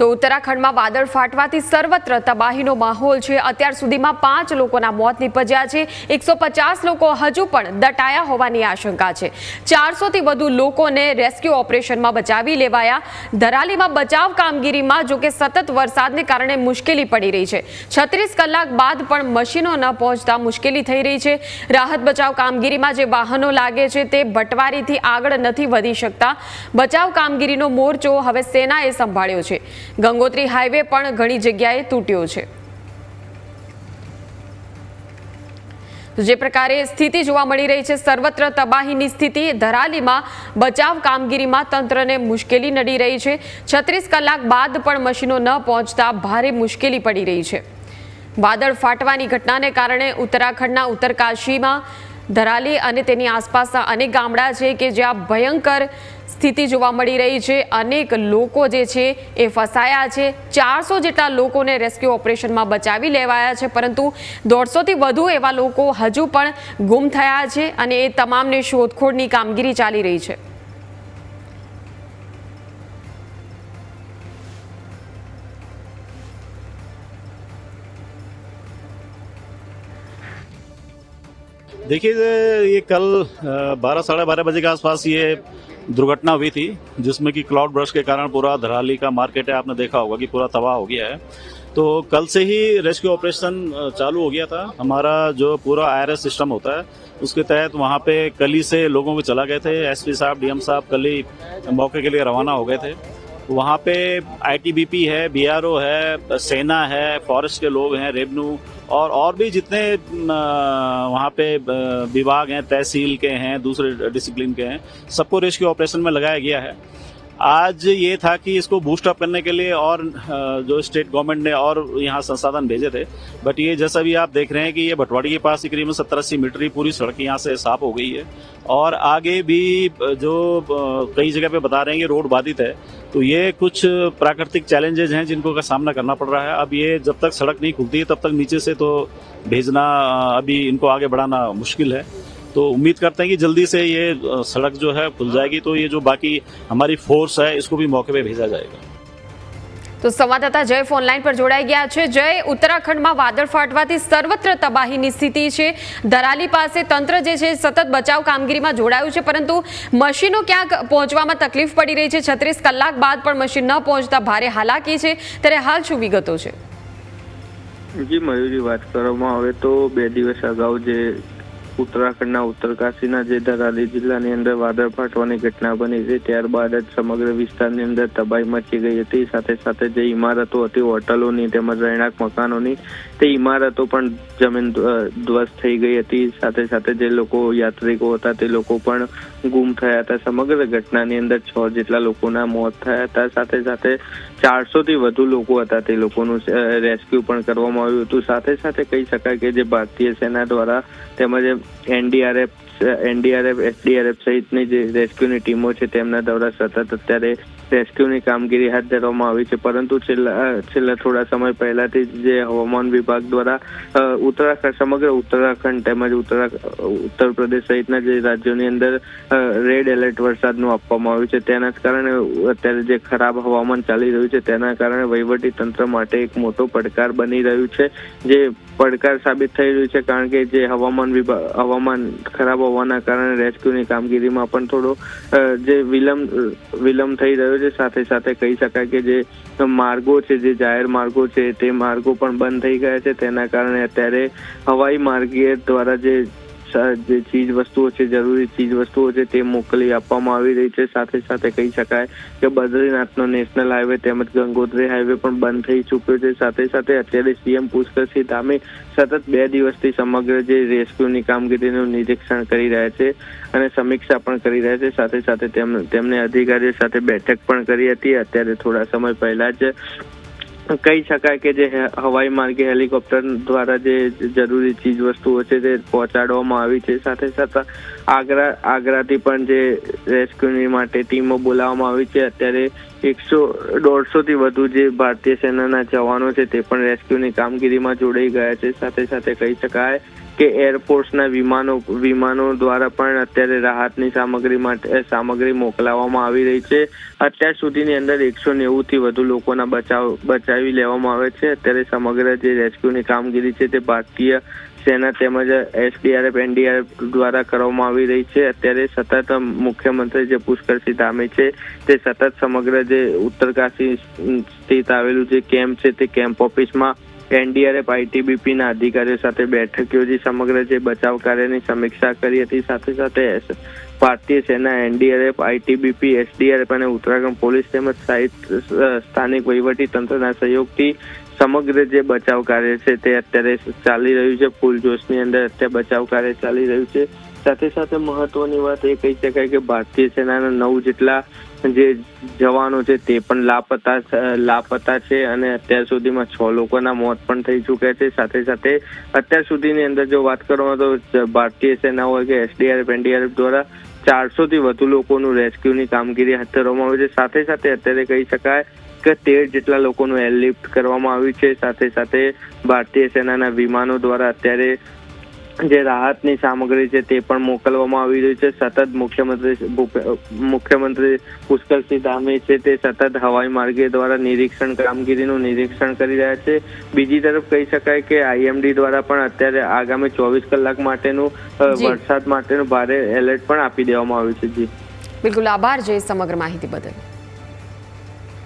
તો ઉત્તરાખંડમાં વાદળ ફાટવાથી સર્વત્ર તબાહીનો માહોલ છે. અત્યાર સુધીમાં પાંચ લોકોના મોત નીપજ્યા છે. એકસો લોકો હજુ પણ દટાયા હોવાની આશંકા છે. ચારસોથી વધુ લોકોને રેસ્ક્યુ ઓપરેશનમાં બચાવી લેવાયા. ધરાલીમાં બચાવ કામગીરીમાં જોકે સતત વરસાદને કારણે મુશ્કેલી પડી રહી છે. છત્રીસ કલાક બાદ પણ મશીનો ન પહોંચતા મુશ્કેલી થઈ રહી છે. રાહત બચાવ કામગીરીમાં જે વાહનો લાગે છે તે બટવારીથી આગળ નથી વધી શકતા. બચાવ કામગીરીનો મોરચો હવે સેનાએ સંભાળ્યો છે. ગંગોત્રી હાઈવે પણ ઘણી જગ્યાએ તૂટ્યો છે. જે પ્રકારે સ્થિતિ જોવા મળી રહી છે, સર્વત્ર તબાહીની સ્થિતિ, ધરાલીમાં બચાવ કામગીરીમાં તંત્રને મુશ્કેલી નડી રહી છે. છત્રીસ કલાક બાદ પણ મશીનો ન પહોંચતા ભારે મુશ્કેલી પડી રહી છે. વાદળ ફાટવાની ઘટનાને કારણે ઉત્તરાખંડના ઉત્તરકાશીમાં ધરાલી અને તેની આસપાસના અનેક ગામડા છે કે જ્યાં ભયંકર સ્થિતિ જોવા મળી રહી છે અનેક લોકો જે છે એ ફસાયા છે ચારસો જેટલા લોકોને રેસ્ક્યુ ઓપરેશનમાં બચાવી લેવાયા છે પરંતુ દોઢસોથી વધુ એવા લોકો હજુ પણ ગુમ થયા છે અને એ તમામને શોધખોળની કામગીરી ચાલી રહી છે देखिए ये कल बारह साढ़े बारह बजे के आसपास ये दुर्घटना हुई थी, जिसमें कि क्लाउड ब्रश के कारण पूरा धराली का मार्केट है, आपने देखा होगा कि पूरा तबाह हो गया है। तो कल से ही रेस्क्यू ऑपरेशन चालू हो गया था। हमारा जो पूरा आईआरएस सिस्टम होता है, उसके तहत वहाँ पे कली से लोगों को चला गए थे। एसपी साहब डीएम साहब कली मौके के लिए रवाना हो गए थे। वहाँ पे आईटीबीपी है बीआरओ है, सेना है फॉरेस्ट के लोग हैं रेवन्यू और और भी जितने वहाँ पे विभाग हैं, तहसील के हैं, दूसरे डिसिप्लिन के हैं, सबको रेस्क्यू ऑपरेशन में लगाया गया है। आज ये था कि इसको बूस्ट अप करने के लिए और जो स्टेट गवर्नमेंट ने और यहाँ संसाधन भेजे थे बट ये जैसा भी आप देख रहे हैं कि ये भटवाड़ी के पास तकरीबन सत्तर अस्सी मीटर ही पूरी सड़क यहाँ से साफ़ हो गई है, और आगे भी जो कई जगह पे बता रहे हैं कि रोड बाधित है तो ये कुछ प्राकृतिक चैलेंजेज हैं जिनको का सामना करना पड़ रहा है। अब ये जब तक सड़क नहीं खुलती है, तब तक नीचे से तो भेजना अभी इनको आगे बढ़ाना मुश्किल है। तो उम्मीद करते हैं कि जल्दी से ये सड़क जो है खुल जाएगी। तो ये जो बाकी हमारी फोर्स है, इसको भी मौके पर भेजा जाएगा। તો સંવાદદાતા જય ફોન લાઈન પર જોડાઈ ગયા છે. જય, ઉત્તરાખંડમાં વાદળ ફાટવાથી સર્વત્ર તબાહીની સ્થિતિ છે. ધરાલી પાસે તંત્ર જે છે, સતત બચાવ કામગીરીમાં જોડાયું છે, પરંતુ મશીનો ક્યાંક પહોંચવામાં તકલીફ પડી રહી છે. છત્રીસ કલાક બાદ પણ મશીન ન પહોંચતા ભારે હાલાકી છે. ત્યારે હાલ શું વિગતો છે? જી, મયુરી વાત કરવામાં આવે તો બે દિવસ અગાઉ જે ઉત્તરાખંડના ઉત્તરકાશીના જે ધરાલી જિલ્લાની અંદર વાદળ ફાટવાની ઘટના બની છે. ત્યારબાદ જ સમગ્ર વિસ્તારની અંદર તબાહી મચી ગઈ હતી. સાથે સાથે જે ઇમારતો હતી, હોટલોની તેમજ રહેણાંક મકાનોની, તે ઇમારતો પણ જમીન ધ્વસ્ત થઈ ગઈ હતી. સાથે સાથે જે લોકો યાત્રિકો હતા, તે લોકો પણ ગુમ થયા હતા. સમગ્ર ઘટનાની અંદર છ જેટલા લોકોના મોત થયા હતા. સાથે સાથે ચારસો થી વધુ લોકો હતા તે લોકોનું રેસ્ક્યુ પણ કરવામાં આવ્યું હતું. સાથે સાથે કહી શકાય કે જે ભારતીય સેના દ્વારા તેમજ એનડીઆરએફ એનડીઆરએફ એસડીઆરએફ સહિતની જે રેસ્ક્યુની ટીમો છે, તેમના દ્વારા સતત અત્યારે રેસ્ક્યુની કામગીરી હાથ ધરવામાં આવી છે. પરંતુ છેલ્લા છેલ્લા થોડા સમય પહેલાથી જ હવામાન વિભાગ દ્વારા ઉત્તરાખંડ, સમગ્ર ઉત્તરાખંડ તેમજ ઉત્તરા, ઉત્તર પ્રદેશ સહિતના જે રાજ્યોની અંદર રેડ એલર્ટ વરસાદનું આપવામાં આવ્યું છે. તેના કારણે અત્યારે જે ખરાબ હવામાન ચાલી રહ્યું છે, તેના કારણે વહીવટી તંત્ર માટે એક મોટો પડકાર બની રહ્યું છે. જે પડકાર સાબિત થઈ રહ્યું છે, કારણ કે જે હવામાન વિભાગ હવામાન ખરાબ હોવાના કારણે રેસ્ક્યુની કામગીરીમાં પણ થોડો જે વિલંબ વિલંબ થઈ રહ્યો છે, સાથે સાથે કહી શકાય કે જે માર્ગો છે, જે જાહેર માર્ગો છે, તે માર્ગો પણ બંધ થઈ ગયા છે. તેના કારણે અત્યારે હવાઈ માર્ગે દ્વારા જે જે ચીજ વસ્તુઓ છે, જરૂરી ચીજ વસ્તુઓ છે, તે મોકલી આપવામાં આવી રહી છે. સાથે સાથે કહી શકાય કે બદ્રીનાથનો નેશનલ હાઈવે તેમજ ગંગોત્રી હાઈવે પણ બંધ થઈ ચૂક્યો છે. સાથે સાથે અત્યારે સીએમ પુષ્કરસિંહ ધામે સતત બે દિવસથી સમગ્ર જે રેસ્ક્યુની કામગીરીનું નિરીક્ષણ કરી રહ્યા છે અને સમીક્ષા પણ કરી રહ્યા છે. સાથે સાથે તેમ, તેમને અધિકારીઓ સાથે બેઠક પણ કરી હતી. અત્યારે થોડા સમય પહેલા જ કહી શકાય કે જે હવાઈ માર્ગે હેલિકોપ્ટર દ્વારા જે જરૂરી ચીજ વસ્તુઓ છે તે પહોંચાડવામાં આવી છે. સાથે સાથે આગ્રા, આગ્રાથી પણ જે રેસ્ક્યુની માટે ટીમો બોલાવવામાં આવી છે. અત્યારે એકસો, દોઢસોથી વધુ જે ભારતીય સેનાના જવાનો છે તે પણ રેસ્ક્યુની કામગીરીમાં જોડાઈ ગયા છે. સાથે સાથે કહી શકાય કે એરફોર્સના વિમાનો વિમાનો દ્વારા પણ અત્યારે રાહતની સામગ્રી માટે સામગ્રી મોકલાવવામાં આવી રહી છે. અત્યાર સુધીની અંદર એકસો નેવું થી વધુ લોકોના બચાવ, બચાવી લેવામાં આવે છે. અત્યારે સમગ્ર જે રેસ્ક્યુની કામગીરી છે તે ભારતીય સેના તેમજ એસડીઆરએફ, એનડીઆરએફ દ્વારા કરવામાં આવી રહી છે. અત્યારે સતત મુખ્યમંત્રી જે પુષ્કરસિંહ ધામે છે, તે સતત સમગ્ર જે ઉત્તરકાશી સ્થિત આવેલું જે કેમ્પ છે તે કેમ્પ ઓફિસમાં એનડીઆરએફ આઈટીબીપીના અધિકારીઓ સાથે બેઠક યોજી સમગ્ર જે બચાવ કાર્યની સમીક્ષા કરી હતી, સાથે સાથે ભારતીય સેના એનડીઆરએફ, આઈટીબીપી, એસડીઆરએફ અને ઉત્તરાખંડ પોલીસ તેમજ સ્થાનિક વહીવટી તંત્રના સહયોગથી સમગ્ર જે બચાવ કાર્ય છે તે અત્યારે ચાલી રહ્યું છે. ફૂલ જોશની અંદર અત્યારે બચાવ કાર્ય ચાલી રહ્યું છે. સાથે સાથે મહત્વની વાત એ કહી શકાય કે ભારતીય સેનાના નવ જેટલા જે જવાનો છે તે પણ લાપતા લાપતા છે અને અત્યાર સુધીમાં છ લોકોના મોત પણ થઈ ચૂક્યા છે. સાથે સાથે અત્યાર સુધીની અંદર જો વાત કરવામાં તો ભારતીય સેના હોય કે એસડીઆરએફ, એનડીઆરએફ દ્વારા ચારસો થી વધુ લોકોનું રેસ્ક્યુની કામગીરી હાથ ધરવામાં આવી છે. સાથે સાથે અત્યારે કહી શકાય કે તેર જેટલા લોકોનું એરલિફ્ટ કરવામાં આવ્યું છે. સાથે સાથે ભારતીય સેનાના વિમાનો દ્વારા અત્યારે જે રાહતની સામગ્રી છે તે પણ મોકલવામાં આવી રહી છે. સતત મુખ્યમંત્રી મુખ્યમંત્રી પુષ્કરસિંહ ધામે છે તે સતત હવાઈ માર્ગે દ્વારા નિરીક્ષણ કામગીરીનું નિરીક્ષણ કરી રહ્યા છે. બીજી તરફ કહી શકાય કે આઈએમડી દ્વારા પણ અત્યારે આગામી ચોવીસ કલાક માટેનું વરસાદ માટેનું ભારે એલર્ટ પણ આપી દેવામાં આવ્યું છે. જી. બિલકુલ આભાર જે સમગ્ર માહિતી બદલ.